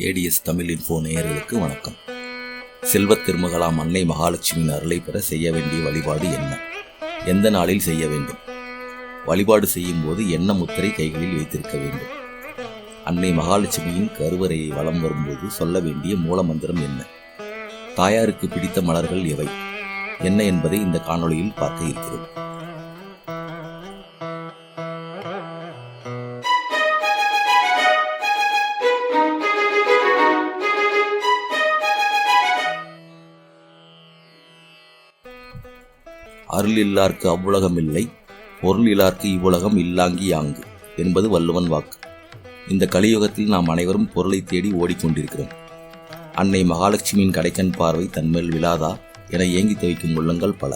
ADS Tamil info நேயர்களுக்கு வணக்கம். செல்வத் திருமகளாம் அன்னை மகாலட்சுமியின் அருளை பெற செய்ய வேண்டிய வழிபாடு என்ன? எந்த நாளில் செய்ய வேண்டும்? வழிபாடு செய்யும் போது என்ன முத்திரை கைகளில் வைத்திருக்க வேண்டும்? அன்னை மகாலட்சுமியின் கருவறையை வலம் வரும்போது சொல்ல வேண்டிய மூலமந்திரம் என்ன? தாயாருக்கு பிடித்த மலர்கள் எவை? என்ன என்பதை இந்த காணொளியில் பார்க்க இருக்கிறோம். அருள் இல்லார்க்கு அவ்வுலகம் இல்லை பொருள் இல்லார்க்கு இவ்வுலகம் இல்லாங்கி யாங்கு என்பது வள்ளுவன் வாக்கு. இந்த கலியுகத்தில் நாம் அனைவரும் பொருளை தேடி ஓடிக்கொண்டிருக்கிறோம். அன்னை மகாலட்சுமியின் கடைக்கண் பார்வை தன்மேல் விழாதா என ஏங்கி தவிக்கும் உள்ளங்கள் பல.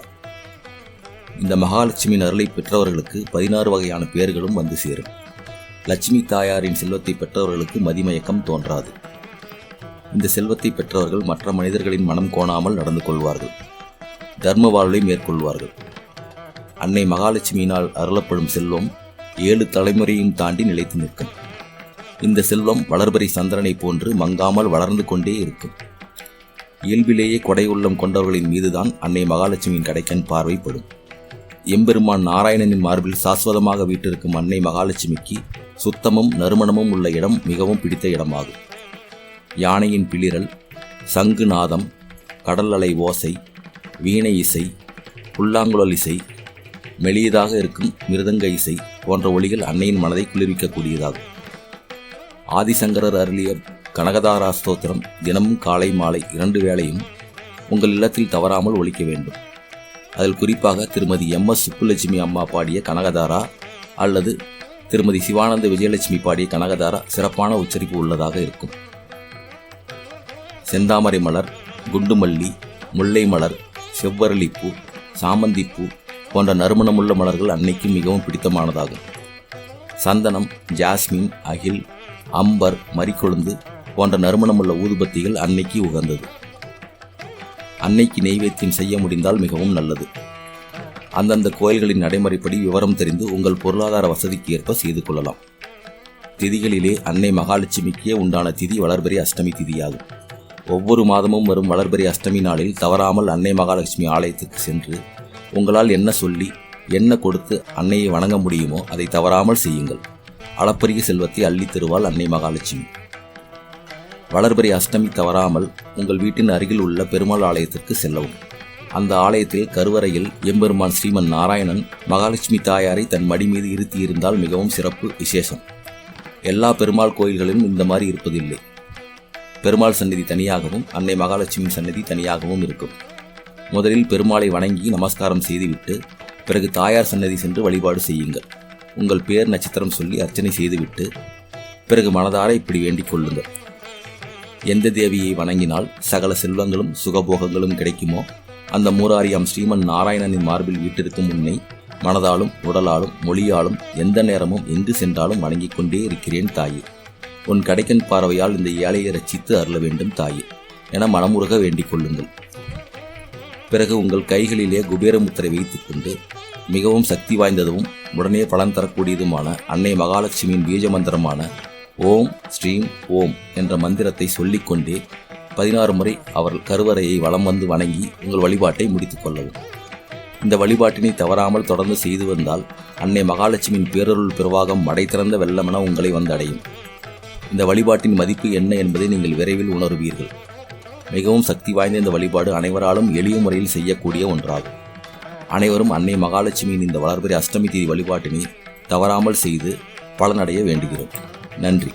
இந்த மகாலட்சுமியின் அருளை பெற்றவர்களுக்கு பதினாறு வகையான பெயர்களும் வந்து சேரும். லட்சுமி தாயாரின் செல்வத்தை பெற்றவர்களுக்கு மதிமயக்கம் தோன்றாது. இந்த செல்வத்தை பெற்றவர்கள் மற்ற மனிதர்களின் மனம் கோணாமல் நடந்து கொள்வார்கள். தர்ம வாழ்வை மேற்கொள்வார்கள். அன்னை மகாலட்சுமியினால் அருளப்படும் செல்வம் ஏழு தலைமுறையும் தாண்டி நிலைத்து நிற்கும். இந்த செல்வம் வளர்பறை சந்திரனை போன்று மங்காமல் வளர்ந்து கொண்டே இருக்கும். இயல்பிலேயே கொடை உள்ளம் கொண்டவர்களின் மீதுதான் அன்னை மகாலட்சுமியின் கடைக்கன் பார்வைப்படும். எம்பெருமான் நாராயணனின் மார்பில் சாஸ்வதமாக வீட்டிருக்கும் அன்னை மகாலட்சுமிக்கு சுத்தமும் நறுமணமும் உள்ள இடம் மிகவும் பிடித்த இடமாகும். யானையின் பிளிரல் சங்கு நாதம் கடல் அலை ஓசை வீணை இசை புல்லாங்குழல் இசை மெலியதாக இருக்கும் மிருதங்க இசை போன்ற ஒளிகள் அன்னையின் மனதை குளிர்விக்கக்கூடியதாகும். ஆதிசங்கரர் அருளிய கனகதாரா ஸ்தோத்திரம் தினமும் காலை மாலை இரண்டு வேளையும் உங்கள் இல்லத்தில் தவறாமல் ஒழிக்க வேண்டும். அதில் குறிப்பாக திருமதி எம். எஸ். சுப்புலட்சுமி அம்மா பாடிய கனகதாரா அல்லது திருமதி சிவானந்த விஜயலட்சுமி பாடிய கனகதாரா சிறப்பான உச்சரிப்பு உள்ளதாக இருக்கும். செந்தாமரை மலர் குண்டுமல்லி முல்லை மலர் செவ்வரளிப்பூ சாமந்திப்பூ போன்ற நறுமணமுள்ள மலர்கள் அன்னைக்கு மிகவும் பிடித்தமானதாகும். சந்தனம் ஜாஸ்மின் அகில் அம்பர் மறிக்கொழுந்து போன்ற நறுமணமுள்ள ஊதுபத்திகள் அன்னைக்கு உகந்தது. அன்னைக்கு நெய்வேத்தியம் செய்ய முடிந்தால் மிகவும் நல்லது. அந்தந்த கோயில்களின் நடைமுறைப்படி விவரம் தெரிந்து உங்கள் பொருளாதார வசதிக்கு ஏற்ப செய்து கொள்ளலாம். திதிகளிலே அன்னை மகாலட்சுமிக்கே உண்டான திதி வளர்பெரிய அஷ்டமி திதியாகும். ஒவ்வொரு மாதமும் வரும் வளர்பெரிய அஷ்டமி நாளில் தவறாமல் அன்னை மகாலட்சுமி ஆலயத்துக்கு சென்று உங்களால் என்ன சொல்லி என்ன கொடுத்து அன்னையை வணங்க முடியுமோ அதை தவறாமல் செய்யுங்கள். அளப்பரிய செல்வத்தை அள்ளித் தருவாள் அன்னை மகாலட்சுமி. வளர்பெரிய அஷ்டமி தவறாமல் உங்கள் வீட்டின் அருகில் உள்ள பெருமாள் ஆலயத்திற்கு செல்லவும். அந்த ஆலயத்தில் கருவறையில் எம்பெருமான் ஸ்ரீமன் நாராயணன் மகாலட்சுமி தாயாரை தன் மடி மீது இருத்தியிருந்தால் மிகவும் சிறப்பு விசேஷம். எல்லா பெருமாள் கோயில்களிலும் இந்த மாதிரி இருப்பதில்லை. பெருமாள் சந்நிதி தனியாகவும் அன்னை மகாலட்சுமி சன்னதி தனியாகவும் இருக்கும். முதலில் பெருமாளை வணங்கி நமஸ்காரம் செய்துவிட்டு பிறகு தாயார் சன்னதி சென்று வழிபாடு செய்யுங்கள். உங்கள் பேர் நட்சத்திரம் சொல்லி அர்ச்சனை செய்துவிட்டு பிறகு மனதார இப்படி வேண்டிக் கொள்ளுங்கள். எந்த தேவியை வணங்கினால் சகல செல்வங்களும் சுகபோகங்களும் கிடைக்குமோ அந்த மூராரியாம் ஸ்ரீமன் நாராயணனின் மார்பில் வீட்டிற்கும் உன்னை மனதாலும் உடலாலும் மொழியாலும் எந்த நேரமும் எங்கு சென்றாலும் வணங்கிக் கொண்டே இருக்கிறேன் தாயே. உன் கடைக்கன் பார்வையால் இந்த ஏழையை ரச்சித்து அருள வேண்டும் தாயே. என மனமுருக வேண்டிக் கொள்ளுங்கள். பிறகு உங்கள் கைகளிலே குபேரமுத்திரை வைத்துக் கொண்டு மிகவும் சக்தி வாய்ந்ததும் உடனே பலன் தரக்கூடியதுமான அன்னை மகாலட்சுமியின் பீஜ மந்திரமான ஓம் ஸ்ரீம் ஓம் என்ற மந்திரத்தை சொல்லிக்கொண்டே பதினாறு முறை அவர் கருவறையை வலம் வந்து வணங்கி உங்கள் வழிபாட்டை முடித்துக் கொள்ளவும். இந்த வழிபாட்டினை தவறாமல் தொடர்ந்து செய்து வந்தால் அன்னை மகாலட்சுமியின் பேரருள் பிரவாகம் மடை திறந்த வெள்ளமென உங்களை வந்தடையும். இந்த வழிபாட்டின் மதிப்பு என்ன என்பதை நீங்கள் விரைவில் உணருவீர்கள். மிகவும் சக்தி வாய்ந்த இந்த வழிபாடு அனைவராலும் எளிய முறையில் செய்யக்கூடிய ஒன்றாகும். அனைவரும் அன்னை மகாலட்சுமியின் இந்த வளர்பிறை அஷ்டமி தேதி வழிபாட்டினை தவறாமல் செய்து பலனடைய வேண்டுகிறோம். நன்றி.